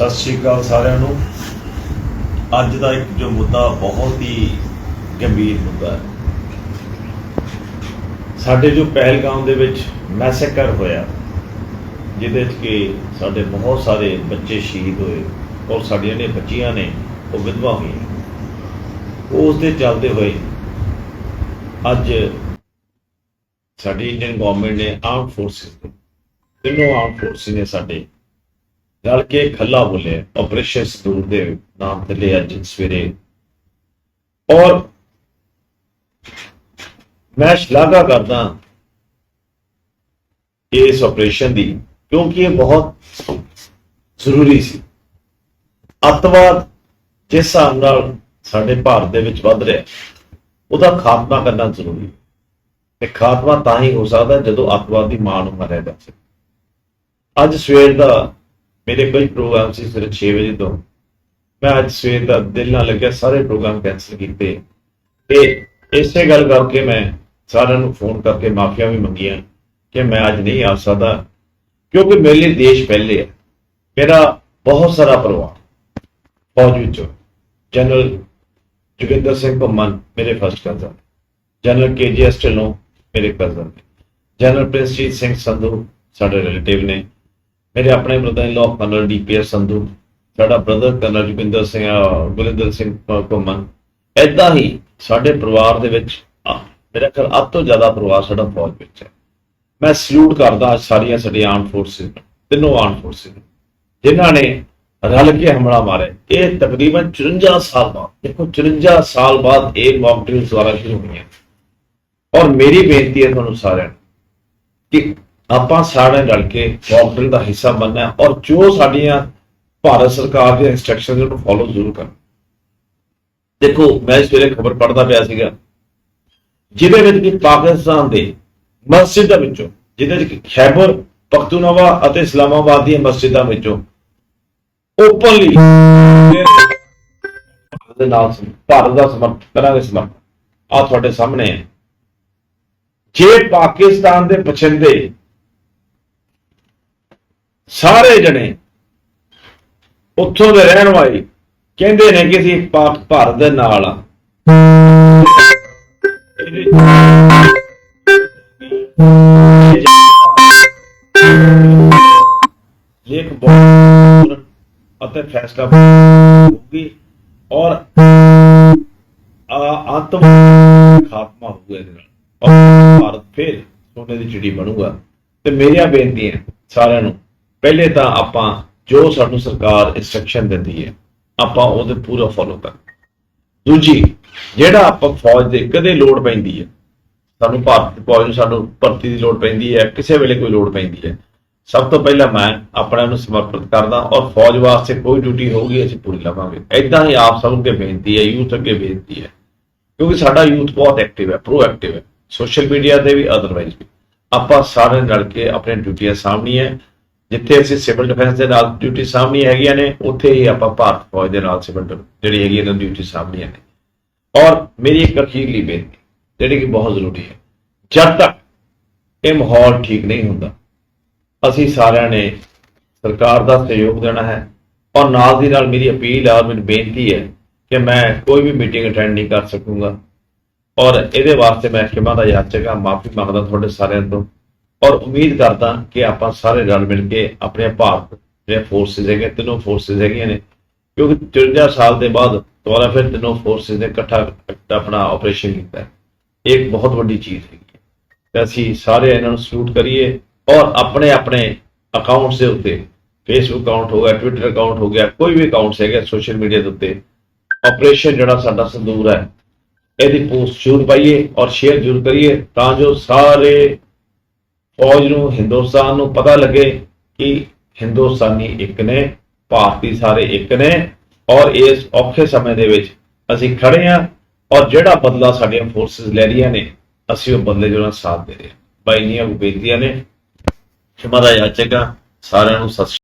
ਸਤਿ ਸ਼੍ਰੀ ਅਕਾਲ ਸਾਰਿਆਂ ਨੂੰ। ਅੱਜ ਦਾ ਇੱਕ ਜੋ ਮੁੱਦਾ ਬਹੁਤ ਹੀ ਗੰਭੀਰ ਮੁੱਦਾ ਹੈ। ਸਾਡੇ ਜੋ ਪਹਿਲਗਾਮ ਦੇ ਵਿੱਚ ਮੈਸੇਕਰ ਹੋਇਆ, ਜਿਹਦੇ 'ਚ ਕਿ ਸਾਡੇ ਬਹੁਤ ਸਾਰੇ ਬੱਚੇ ਸ਼ਹੀਦ ਹੋਏ ਔਰ ਸਾਡੀਆਂ ਨੇ ਬੱਚੀਆਂ ਨੇ, ਉਹ ਵਿਧਵਾ ਹੋਈਆਂ। ਉਸ ਦੇ ਚੱਲਦੇ ਹੋਏ ਅੱਜ ਸਾਡੀ ਇੰਡੀਅਨ ਗਵਰਨਮੈਂਟ ਨੇ ਆਰਮ ਫੋਰਸਿਸ ਤਿੰਨੋਂ ਆਰਮ ਫੋਰਸ ਨੇ ਸਾਡੇ ਰਲ ਕੇ ਖੱਲਾ ਬੋਲੇ ਆਪਰੇਸ਼ਨ ਸਦੂਰ ਦੇ ਨਾਮ ਤੇ ਲਿਆ ਅੱਜ ਸਵੇਰੇ। ਔਰ ਮੈਂ ਸ਼ਲਾਘਾ ਕਰਦਾ ਇਸ ਆਪਰੇਸ਼ਨ ਦੀ, ਕਿਉਂਕਿ ਇਹ ਬਹੁਤ ਜ਼ਰੂਰੀ ਸੀ। ਅੱਤਵਾਦ ਜਿਸ ਹਿਸਾਬ ਨਾਲ ਸਾਡੇ ਭਾਰਤ ਦੇ ਵਿੱਚ ਵੱਧ ਰਿਹਾ, ਉਹਦਾ ਖਾਤਮਾ ਕਰਨਾ ਜ਼ਰੂਰੀ ਹੈ। ਤੇ ਖਾਤਮਾ ਤਾਂ ਹੀ ਹੋ ਸਕਦਾ ਜਦੋਂ ਅੱਤਵਾਦ ਦੀ ਮਾਂ ਨੂੰ ਮਾਰਿਆ ਜਾ ਸਕੇ। ਅੱਜ ਸਵੇਰ ਦਾ ਮੇਰੇ ਕੋਈ ਪ੍ਰੋਗਰਾਮ ਸੀ ਸਵੇਰੇ 6 ਵਜੇ ਤੋਂ। ਮੈਂ ਅੱਜ ਸਵੇਰ ਦਾ ਦਿਲ ਨਾਲ ਲੱਗਿਆ ਸਾਰੇ ਪ੍ਰੋਗਰਾਮ ਕੈਨਸਲ ਕੀਤੇ। ਤੇ ਇਸੇ ਗੱਲ ਕਰਕੇ ਮੈਂ ਸਾਰਿਆਂ ਨੂੰ ਫੋਨ ਕਰਕੇ ਮਾਫੀਆਂ ਵੀ ਮੰਗੀਆਂ ਕਿ ਮੈਂ ਅੱਜ ਨਹੀਂ ਆ ਸਕਦਾ, ਕਿਉਂਕਿ ਮੇਰੇ ਲਈ ਦੇਸ਼ ਪਹਿਲੇ ਹੈ। ਮੇਰਾ ਬਹੁਤ ਸਾਰਾ ਪਰਿਵਾਰ, ਫੌਜ ਵਿੱਚੋਂ ਜਨਰਲ ਜੋਗਿੰਦਰ ਸਿੰਘ ਘੁੰਮਣ ਮੇਰੇ first cousin general KGS Dhillon ਮੇਰੇ ਕਜ਼ਨ ਜਨਰਲ ਪ੍ਰਿੰਸਜੀਤ ਸਿੰਘ ਸੰਧੂ ਸਾਡੇ ਰਿਲੇਟਿਵ ਨੇ ਮੇਰੇ ਆਪਣੇ brother in law colonel DPS Sandhu ਸਾਡਾ ਬ੍ਰਦਰ ਕਰਨਲ ਜੋਗਿੰਦਰ ਸਿੰਘ ਗੁਰਿੰਦਰ ਸਿੰਘ ਅਹ, ਐਦਾਂ ਹੀ ਸਾਡੇ ਪਰਿਵਾਰ ਦੇ ਵਿੱਚ ਮੇਰਾ ਖਿਆਲ ਅੱਧ ਤੋਂ ਜ਼ਿਆਦਾ ਪਰਿਵਾਰ ਸਾਡਾ ਫੌਜ ਵਿੱਚ ਹੈ। ਮੈਂ ਸਲੂਟ ਕਰਦਾ ਸਾਰੀਆਂ ਸਾਡੀਆਂ ਆਰਮ ਫੋਰਸਿਸ ਤਿੰਨੋਂ ਆਰਮ ਫੋਰਸਿਸ ਨੂੰ, ਜਿਨ੍ਹਾਂ ਨੇ ਰਲ ਕੇ ਹਮਲਾ ਮਾਰਿਆ। ਇਹ ਤਕਰੀਬਨ 54 ਸਾਲ ਬਾਅਦ ਦੇਖੋ 54 ਸਾਲ ਬਾਅਦ ਇਹ ਮੌਕ ਡਰਿਲ ਦੁਆਰਾ ਸ਼ੁਰੂ ਹੋਈਆਂ। ਔਰ ਮੇਰੀ ਬੇਨਤੀ ਹੈ ਤੁਹਾਨੂੰ ਸਾਰਿਆਂ ਨੂੰ ਕਿ ਆਪਾਂ ਸਾਰੇ ਰਲ ਕੇ ਮੌਕ ਦਾ ਹਿੱਸਾ ਬਣਨਾ ਔਰ ਜੋ ਸਾਡੀਆਂ ਭਾਰਤ ਸਰਕਾਰ ਦੀਆਂ ਇਨਸਟਰਕਸ਼ਨਸ ਨੂੰ ਫੋਲੋ ਜ਼ਰੂਰ ਕਰਨਾ। ਦੇਖੋ, ਮੈਂ ਸਵੇਰੇ ਖਬਰ ਪੜ੍ਹਦਾ ਪਿਆ ਸੀਗਾ। ਜਿਹਦੇ ਵਿੱਚ ਕਿ ਪਾਕਿਸਤਾਨ ਦੇ ਮਸਜਿਦਾਂ ਵਿੱਚੋਂ, ਜਿਹਦੇ ਵਿੱਚ ਕਿ ਖੈਬਰ, ਪਖਤੂਨਵਾ ਅਤੇ ਇਸਲਾਮਾਬਾਦ ਦੀਆਂ ਮਸਜਿਦਾਂ ਵਿੱਚੋਂ ਓਪਨਲੀ ਦੇ ਨਾਲ ਭਾਰਤ ਦਾ ਸਮਰਥਨ ਕਰਾਂਗੇ ਸਮਰਥਨ। ਆ ਤੁਹਾਡੇ ਸਾਹਮਣੇ ਹੈ। ਜੇ ਪਾਕਿਸਤਾਨ ਦੇ ਪਛੰਦੇ ਸਾਰੇ ਜਣੇ ਉੱਥੋਂ ਦੇ ਰਹਿਣ ਵਾਲੇ ਕਹਿੰਦੇ ਨੇ ਕਿ ਅਸੀਂ ਪਾਕ ਭਾਰਤ ਦੇ ਨਾਲ ਆ। ਲੇਖ ਬਹੁਤ ਅਤੇ ਫੈਸਲਾ ਹੋਊਗੀ ਔਰ ਆਤਮ ਖਾਤਮਾ ਹੋਊਗਾ ਇਹਦੇ ਨਾਲ। ਔਰ ਭਾਰਤ ਫਿਰ ਸੋਨੇ ਦੀ ਚਿੜੀ ਬਣੂਗਾ ਤੇ ਮੇਰੀਆਂ ਬੇਨਤੀਆਂ ਸਾਰਿਆਂ ਨੂੰ ਪਹਿਲੇ ਤਾਂ ਆਪਾਂ ਜੋ ਸਾਨੂੰ ਸਰਕਾਰ ਇਨਸਟਰਕਸ਼ਨ ਦਿੰਦੀ ਹੈ, ਆਪਾਂ ਉਹਦੇ ਪੂਰਾ ਫੋਲੋ ਕਰ। ਦੂਜੀ, ਜਿਹੜਾ ਆਪਾਂ ਫੌਜ ਦੇ ਕਦੇ ਲੋੜ ਪੈਂਦੀ ਹੈ, ਸਾਨੂੰ ਭਾਰਤ ਫੌਜ ਨੂੰ ਸਾਨੂੰ ਭਰਤੀ ਦੀ ਲੋੜ ਪੈਂਦੀ ਹੈ, ਕਿਸੇ ਵੇਲੇ ਕੋਈ ਲੋੜ ਪੈਂਦੀ ਹੈ। ਸਭ ਤੋਂ ਪਹਿਲਾਂ ਮੈਂ ਆਪਣੇ ਨੂੰ ਸਮਰਪਿਤ ਕਰਦਾ ਔਰ ਫੌਜ ਵਾਸਤੇ ਕੋਈ ਡਿਊਟੀ ਹੋਊਗੀ, ਅਸੀਂ ਪੂਰੀ ਲਵਾਂਗੇ। ਐਦਾਂ ਹੀ ਆਪ ਸਭ ਨੂੰ ਅੱਗੇ ਬੇਨਤੀ ਹੈ, ਯੂਥ ਅੱਗੇ ਬੇਨਤੀ ਹੈ। ਕਿਉਂਕਿ ਸਾਡਾ ਯੂਥ ਬਹੁਤ ਐਕਟਿਵ ਹੈ ਪ੍ਰੋ ਐਕਟਿਵ ਹੈ। ਸੋਸ਼ਲ ਮੀਡੀਆ ਤੇ ਵੀ ਅਦਰਵਾਈਜ਼ ਵੀ। ਆਪਾਂ ਸਾਰੇ ਰਲ ਕੇ ਆਪਣੀਆਂ ਡਿਊਟੀਆਂ ਸਾਹਮਣੀਆਂ ਜਿੱਥੇ ਅਸੀਂ ਸਿਵਲ ਡਿਫੈਂਸ ਦੇ ਨਾਲ ਡਿਊਟੀ ਸਾਹਮਣੀ ਹੈਗੀਆਂ ਨੇ, ਉੱਥੇ ਹੀ ਆਪਾਂ ਭਾਰਤ ਫੌਜ ਦੇ ਨਾਲ ਸਿਵਲ ਜਿਹੜੀ ਹੈਗੀ ਇਹਨਾਂ ਡਿਊਟੀ ਸਾਹਮਣੀਆਂ ਨੇ ਔਰ ਮੇਰੀ ਇੱਕ ਅਖੀਰਲੀ ਬੇਨਤੀ, ਜਿਹੜੀ ਕਿ ਬਹੁਤ ਜ਼ਰੂਰੀ ਹੈ, ਜਦ ਤੱਕ ਇਹ ਮਾਹੌਲ ਠੀਕ ਨਹੀਂ ਹੁੰਦਾ, ਅਸੀਂ ਸਾਰਿਆਂ ਨੇ ਸਰਕਾਰ ਦਾ ਸਹਿਯੋਗ ਦੇਣਾ ਹੈ। ਔਰ ਨਾਲ ਦੀ ਨਾਲ ਮੇਰੀ ਅਪੀਲ ਹੈ ਔਰ ਮੇਰੀ ਬੇਨਤੀ ਹੈ ਕਿ ਮੈਂ ਕੋਈ ਵੀ ਮੀਟਿੰਗ ਅਟੈਂਡ ਨਹੀਂ ਕਰ ਸਕੂੰਗਾ। ਔਰ ਇਹਦੇ ਵਾਸਤੇ ਮੈਂ ਖਿਮਾ ਦਾ ਯਾਚਕ ਮਾਫੀ ਮੰਗਦਾ ਤੁਹਾਡੇ ਸਾਰਿਆਂ ਤੋਂ। ਔਰ ਉਮੀਦ ਕਰਦਾ ਕਿ ਆਪਾਂ ਸਾਰੇ ਰਲ ਮਿਲ ਕੇ ਆਪਣੇ ਭਾਰਤ ਦੇ ਫੋਰਸਿਸ ਹੈਗੇ, ਤਿੰਨੋਂ ਫੋਰਸਿਸ ਹੈਗੀਆਂ ਨੇ। ਕਿਉਂਕਿ 53 ਸਾਲ ਦੇ ਬਾਅਦ ਦੁਬਾਰਾ ਫਿਰ ਤਿੰਨੋਂ ਫੋਰਸਿਸ ਨੇ ਇਕੱਠਾ ਆਪਣਾ ਆਪਰੇਸ਼ਨ ਕੀਤਾ। ਇਹ ਇੱਕ ਬਹੁਤ ਵੱਡੀ ਚੀਜ਼ ਹੈਗੀ ਹੈ। ਤੇ ਅਸੀਂ ਸਾਰੇ ਇਹਨਾਂ ਨੂੰ ਸਲੂਟ ਕਰੀਏ ਔਰ ਆਪਣੇ ਆਪਣੇ ਅਕਾਊਂਟਸ ਦੇ ਉੱਤੇ ਫੇਸਬੁੱਕ ਅਕਾਊਂਟ ਹੋ ਗਿਆ ਟਵਿੱਟਰ ਅਕਾਊਂਟ ਹੋ ਗਿਆ, ਕੋਈ ਵੀ ਅਕਾਊਂਟਸ ਹੈਗੇ ਸੋਸ਼ਲ ਮੀਡੀਆ ਦੇ ਉੱਤੇ ਆਪਰੇਸ਼ਨ ਜਿਹੜਾ ਸਾਡਾ ਸੰਦੂਰ ਹੈ, ਇਹਦੀ ਪੋਸਟ ਜ਼ਰੂਰ ਪਾਈਏ ਔਰ ਸ਼ੇਅਰ ਜ਼ਰੂਰ ਕਰੀਏ ਤਾਂ ਜੋ ਸਾਰੇ ਫੌਜ ਨੂੰ, ਹਿੰਦੁਸਤਾਨ ਨੂੰ ਪਤਾ ਲੱਗੇ ਕਿ ਹਿੰਦੁਸਤਾਨੀ ਇੱਕ ਨੇ, ਭਾਰਤੀ ਸਾਰੇ ਇੱਕ ਨੇ ਔਰ ਇਸ ਔਖੇ ਸਮੇਂ ਦੇ ਵਿੱਚ ਅਸੀਂ ਖੜੇ ਹਾਂ ਔਰ ਜਿਹੜਾ ਬਦਲਾ ਸਾਡੀਆਂ ਫੋਰਸਸ ਲੈ ਰਹੀਆਂ ਨੇ, ਅਸੀਂ ਉਹ ਬਦਲੇ ਜਿਹੜਾ ਸਾਥ ਦੇ ਰਹੇ ਹਾਂ। ਬਾਈ ਨੀਆਂ ਬੇਨਤੀਆਂ ਨੇ। ਖਿਮਾ ਦਾ ਯਾਚਕ, ਸਾਰਿਆਂ ਨੂੰ ਸਤਿ ਸ਼੍ਰੀ